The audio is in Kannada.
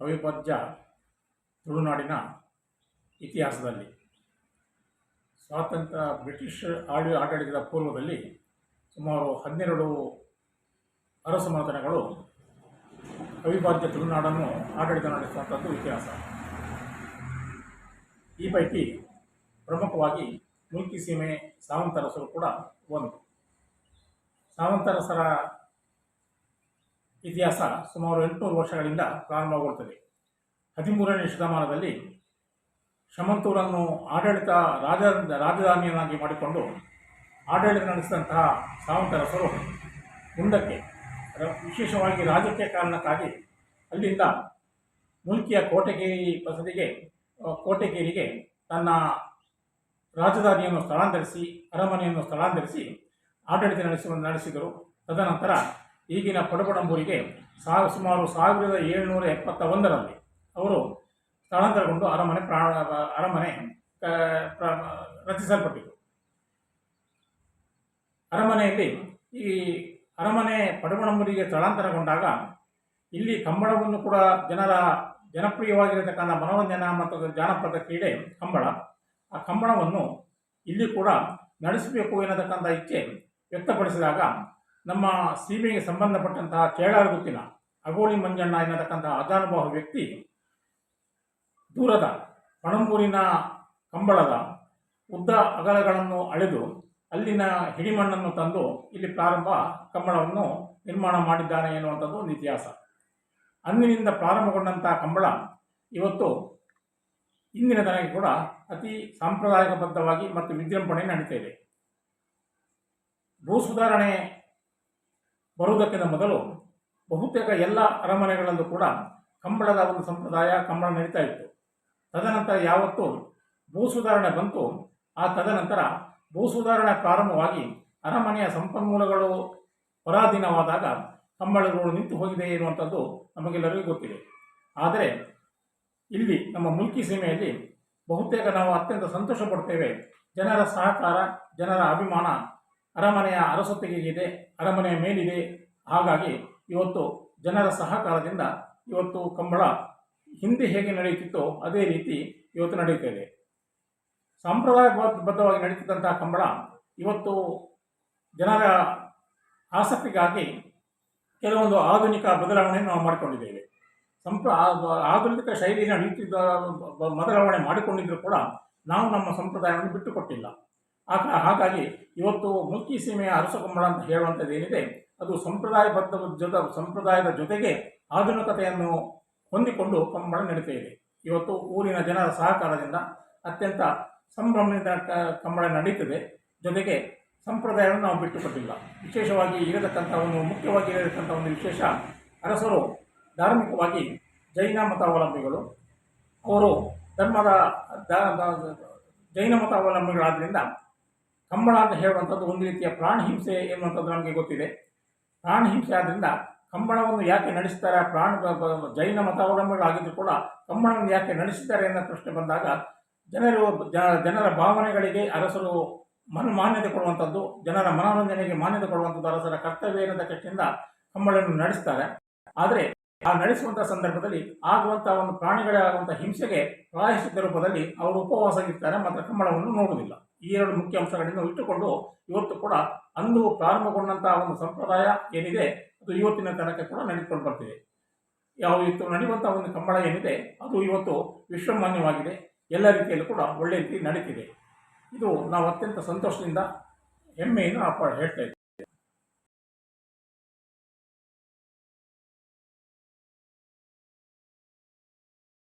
ಅವಿಭಾಜ್ಯ ತುಳುನಾಡಿನ ಇತಿಹಾಸದಲ್ಲಿ. ಸ್ವಾತಂತ್ರ್ಯ ಬ್ರಿಟಿಷ್ ಆಳಿ ಆಡಳಿತದ ಪೂರ್ವದಲ್ಲಿ ಸುಮಾರು ಹನ್ನೆರಡು ಅರಸು ಮನೆತನಗಳು ಅವಿಭಾಜ್ಯ ತುಳುನಾಡನ್ನು ಆಡಳಿತ ನಡೆಸುವಂಥದ್ದು ಇತಿಹಾಸ. ಈ ಪೈಕಿ ಪ್ರಮುಖವಾಗಿ ಮುಲ್ಕಿ ಸೀಮೆ, ಸಾವಂತರಸರು ಕೂಡ ಒಂದು. ಸಾವಂತರಸರ ಇತಿಹಾಸ ಸುಮಾರು ಎಂಟುನೂರು ವರ್ಷಗಳಿಂದ ಪ್ರಾರಂಭವಾಗುತ್ತದೆ. ಹದಿಮೂರನೇ ಶತಮಾನದಲ್ಲಿ ಶಮಂತೂರನ್ನು ಆಡಳಿತ ರಾಜ ರಾಜಧಾನಿಯನ್ನಾಗಿ ಮಾಡಿಕೊಂಡು ಆಡಳಿತ ನಡೆಸಿದಂತಹ ಸಾವಂತರಸರು ಮುಂದಕ್ಕೆ ವಿಶೇಷವಾಗಿ ರಾಜಕೀಯ ಕಾರಣಕ್ಕಾಗಿ ಅಲ್ಲಿಂದ ಮುಲ್ಕಿಯ ಕೋಟೆಗೇರಿ ಬಸದಿಗೆ ಕೋಟೆಗೇರಿಗೆ ತನ್ನ ರಾಜಧಾನಿಯನ್ನು ಸ್ಥಳಾಂತರಿಸಿ, ಅರಮನೆಯನ್ನು ಸ್ಥಳಾಂತರಿಸಿ ಆಡಳಿತ ನಡೆಸುವ ನಡೆಸಿದರು. ತದನಂತರ ಈಗಿನ ಪಡಪಡಂಬೂರಿಗೆ ಸಾವು ಸುಮಾರು ಸಾವಿರದ ಏಳುನೂರ ಎಪ್ಪತ್ತ ಒಂದರಲ್ಲಿ ಅವರು ಸ್ಥಳಾಂತರಗೊಂಡು ಅರಮನೆ ಪ್ರಾಣ, ಅರಮನೆ ರಚಿಸಲ್ಪಟ್ಟಿತು. ಅರಮನೆಯಲ್ಲಿ ಈ ಅರಮನೆ ಪಡಬಣಂಬೂರಿಗೆ ಸ್ಥಳಾಂತರಗೊಂಡಾಗ ಇಲ್ಲಿ ಕಂಬಳವನ್ನು ಕೂಡ ಜನರ ಜನಪ್ರಿಯವಾಗಿರತಕ್ಕಂಥ ಮನೋರಂಜನಾ ಮತ್ತು ಜಾನಪದ ಕ್ರೀಡೆ ಕಂಬಳ. ಆ ಕಂಬಳವನ್ನು ಇಲ್ಲಿ ಕೂಡ ನಡೆಸಬೇಕು ಎನ್ನತಕ್ಕಂಥ ಇಚ್ಛೆ ವ್ಯಕ್ತಪಡಿಸಿದಾಗ ನಮ್ಮ ಸೀಮೆಗೆ ಸಂಬಂಧಪಟ್ಟಂತಹ ಕೇಳಾರ ಗುತ್ತಿನ ಅಗೋಳಿ ಮಂಜಣ್ಣ ಎನ್ನತಕ್ಕಂತಹ ಅಜಾನುಭಾವ ವ್ಯಕ್ತಿ ದೂರದ ಪಣಂಬೂರಿನ ಕಂಬಳದ ಉದ್ದ ಅಗಲಗಳನ್ನು ಅಳೆದು ಅಲ್ಲಿನ ಹಿಡಿಮಣ್ಣನ್ನು ತಂದು ಇಲ್ಲಿ ಪ್ರಾರಂಭ ಕಂಬಳವನ್ನು ನಿರ್ಮಾಣ ಮಾಡಿದ್ದಾನೆ ಎನ್ನುವಂಥದ್ದು ಒಂದು ಇತಿಹಾಸ. ಅಂದಿನಿಂದ ಪ್ರಾರಂಭಗೊಂಡಂತಹ ಕಂಬಳ ಇವತ್ತು ಇಂದಿನ ತನಕ ಕೂಡ ಅತಿ ಸಾಂಪ್ರದಾಯಿಕಬದ್ಧವಾಗಿ ಮತ್ತು ವಿಜೃಂಭಣೆ ನಡೀತಾ ಇದೆ. ಭೂ ಸುಧಾರಣೆ ಬರುವುದಕ್ಕಿಂತ ಮೊದಲು ಬಹುತೇಕ ಎಲ್ಲ ಅರಮನೆಗಳಲ್ಲೂ ಕೂಡ ಕಂಬಳದ ಒಂದು ಸಂಪ್ರದಾಯ ಕಂಬಳ ನಡೀತಾ ಇತ್ತು. ತದನಂತರ ಯಾವತ್ತು ಭೂ ಸುಧಾರಣೆ ಬಂತು. ಆ ತದನಂತರ ಭೂ ಸುಧಾರಣೆ ಪ್ರಾರಂಭವಾಗಿ ಅರಮನೆಯ ಸಂಪನ್ಮೂಲಗಳು ಪರಾಧೀನವಾದಾಗ ಕಂಬಳಗಳು ನಿಂತು ಹೋಗಿದೆ ಎನ್ನುವಂಥದ್ದು ನಮಗೆಲ್ಲರಿಗೂ ಗೊತ್ತಿದೆ. ಆದರೆ ಇಲ್ಲಿ ನಮ್ಮ ಮುಲ್ಕಿ ಸೀಮೆಯಲ್ಲಿ ಬಹುತೇಕ ನಾವು ಅತ್ಯಂತ ಸಂತೋಷ ಪಡ್ತೇವೆ ಜನರ ಸಹಕಾರ, ಜನರ ಅಭಿಮಾನ ಅರಮನೆಯ ಅರಸೊತ್ತಿಗೆಗಿದೆ, ಅರಮನೆಯ ಮೇಲಿದೆ. ಹಾಗಾಗಿ ಇವತ್ತು ಜನರ ಸಹಕಾರದಿಂದ ಇವತ್ತು ಕಂಬಳ ಹಿಂದೆ ಹೇಗೆ ನಡೆಯುತ್ತಿತ್ತೋ ಅದೇ ರೀತಿ ಇವತ್ತು ನಡೆಯುತ್ತಿದೆ ಸಾಂಪ್ರದಾಯಬದ್ಧವಾಗಿ ನಡೀತಿದ್ದಂತಹ ಕಂಬಳ ಇವತ್ತು ಜನರ ಆಸಕ್ತಿಗಾಗಿ ಕೆಲವೊಂದು ಆಧುನಿಕ ಬದಲಾವಣೆಯನ್ನು ನಾವು ಮಾಡಿಕೊಂಡಿದ್ದೇವೆ. ಸಂಪ್ರ ಆಧುನಿಕ ಶೈಲಿಯನ್ನು ನಡೆಯುತ್ತಿದ್ದ ಬದಲಾವಣೆ ಮಾಡಿಕೊಂಡಿದ್ದರೂ ಕೂಡ ನಾವು ನಮ್ಮ ಸಂಪ್ರದಾಯವನ್ನು ಬಿಟ್ಟುಕೊಟ್ಟಿಲ್ಲ. ಹಾಗಾಗಿ ಇವತ್ತು ಮುಲ್ಕಿ ಸೀಮೆಯ ಅರಸ ಕಂಬಳ ಅಂತ ಹೇಳುವಂಥದ್ದು ಏನಿದೆ, ಅದು ಸಂಪ್ರದಾಯಬದ್ಧ ಜೊತೆ, ಸಂಪ್ರದಾಯದ ಜೊತೆಗೆ ಆಧುನಿಕತೆಯನ್ನು ಹೊಂದಿಕೊಂಡು ಕಂಬಳ ನಡೀತಾ ಇದೆ. ಇವತ್ತು ಊರಿನ ಜನರ ಸಹಕಾರದಿಂದ ಅತ್ಯಂತ ಸಂಭ್ರಮದಿಂದ ಕಂಬಳ ನಡೀತದೆ. ಜೊತೆಗೆ ಸಂಪ್ರದಾಯವನ್ನು ನಾವು ಬಿಟ್ಟುಕೊಟ್ಟಿಲ್ಲ. ವಿಶೇಷವಾಗಿ ಇರತಕ್ಕಂಥ ಒಂದು ಮುಖ್ಯವಾಗಿ ಇರತಕ್ಕಂಥ ಒಂದು ವಿಶೇಷ ಅರಸರು ಧಾರ್ಮಿಕವಾಗಿ ಜೈನ ಮತಾವಲಂಬಿಗಳು. ಅವರು ಧರ್ಮದ ಜೈನ ಮತಾವಲಂಬಿಗಳಾದ್ದರಿಂದ ಕಂಬಳ ಅಂತ ಹೇಳುವಂಥದ್ದು ಒಂದು ರೀತಿಯ ಪ್ರಾಣ ಹಿಂಸೆ ಎನ್ನುವಂಥದ್ದು ನಮಗೆ ಗೊತ್ತಿದೆ. ಪ್ರಾಣ ಹಿಂಸೆ ಆದ್ದರಿಂದ ಕಂಬಳವನ್ನು ಯಾಕೆ ನಡೆಸ್ತಾರೆ, ಪ್ರಾಣ ಜೈನ ಮತಾವಲಂಬಿಗಳಾಗಿದ್ದರೂ ಕೂಡ ಕಂಬಳವನ್ನು ಯಾಕೆ ನಡೆಸಿದ್ದಾರೆ ಅನ್ನೋ ಪ್ರಶ್ನೆ ಬಂದಾಗ ಜನರು ಜನರ ಭಾವನೆಗಳಿಗೆ ಅರಸರು ಮನ ಮಾನ್ಯತೆ ಕೊಡುವಂಥದ್ದು, ಜನರ ಮನೋರಂಜನೆಗೆ ಮಾನ್ಯತೆ ಕೊಡುವಂಥದ್ದು ಅರಸರ ಕರ್ತವ್ಯ ಎನ್ನುವ ಕಕ್ಷೆಯಿಂದ ಕಂಬಳವನ್ನು ನಡೆಸ್ತಾರೆ. ಆದರೆ ಆ ನಡೆಸುವಂಥ ಸಂದರ್ಭದಲ್ಲಿ ಆಗುವಂತಹ ಒಂದು ಪ್ರಾಣಿಗಳೇ ಆಗುವಂಥ ಹಿಂಸೆಗೆ ಪ್ರಾಯಶ್ಚಿತ್ತ ರೂಪದಲ್ಲಿ ಅವರು ಉಪವಾಸ ಇರ್ತಾರೆ ಮಾತ್ರ ಕಂಬಳವನ್ನು ನೋಡುವುದಿಲ್ಲ. ಈ ಎರಡು ಮುಖ್ಯ ಅಂಶಗಳನ್ನು ಇಟ್ಟುಕೊಂಡು ಇವತ್ತು ಕೂಡ ಅಂದು ಪ್ರಾರಂಭಗೊಂಡಂತಹ ಒಂದು ಸಂಪ್ರದಾಯ ಏನಿದೆ, ಅದು ಇವತ್ತಿನ ತನಕ ಕೂಡ ನಡೆದುಕೊಂಡು ಬರ್ತಿದೆ ಯಾವ ಇವತ್ತು ನಡೆಯುವಂಥ ಒಂದು ಕಂಬಳ ಏನಿದೆ, ಅದು ಇವತ್ತು ವಿಶ್ವಮಾನ್ಯವಾಗಿದೆ. ಎಲ್ಲ ರೀತಿಯಲ್ಲೂ ಕೂಡ ಒಳ್ಳೆ ರೀತಿ ನಡೀತಿದೆ. ಇದು ನಾವು ಅತ್ಯಂತ ಸಂತೋಷದಿಂದ ಹೆಮ್ಮೆಯನ್ನು ನಾವು ಹೇಳ್ತಾ